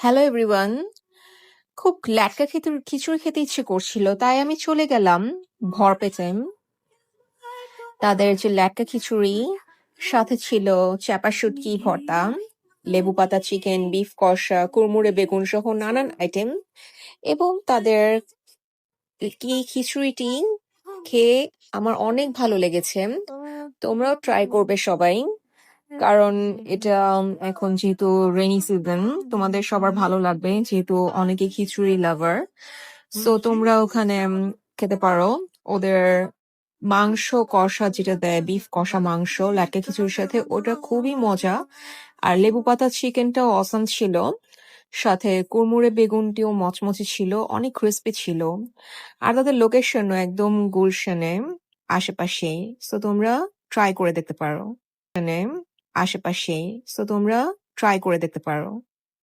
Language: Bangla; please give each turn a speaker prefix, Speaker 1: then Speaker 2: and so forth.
Speaker 1: হ্যালো এভরিওয়ান খুব ল্যাটকা খেতে খিচুড়ি খেতে ইচ্ছে করছিল, তাই আমি চলে গেলাম ভরপেটে তাদের যে ল্যাটকা খিচুড়ি, সাথে ছিল চাপা শুটকি, ভর্তা, লেবু পাতা, চিকেন, বিফ, কষা কুরমুরে বেগুন সহ নানান আইটেম এবং তাদের কি খিচুড়িটি খেয়ে আমার অনেক ভালো লেগেছে। তোমরাও ট্রাই করবে সবাই। কারণ এটা এখন যেহেতু রেনি সিজন তোমাদের সবার ভালো লাগবে যেহেতু অনেকে খিচুড়ি লাভার সো তোমরা ওখানে খেতে পারো। ওদের মাংস কষা যেটা দেয় বিফ কষা মাংস লাটকা খিচুড়ির সাথে ওটা খুবই মজা। আর লেবু পাতা চিকেনটাও অসাম ছিল। সাথে কুরমুরে বেগুনটিও মচমচে ছিল অনেক ক্রিস্পি ছিল। আর তাদের লোকেশনও একদম গুলশানে আশেপাশেই। সো তোমরা ট্রাই করে দেখতে পারো। এখানে আশেপাশেই। সো তোমরা ট্রাই করে দেখতে পারো।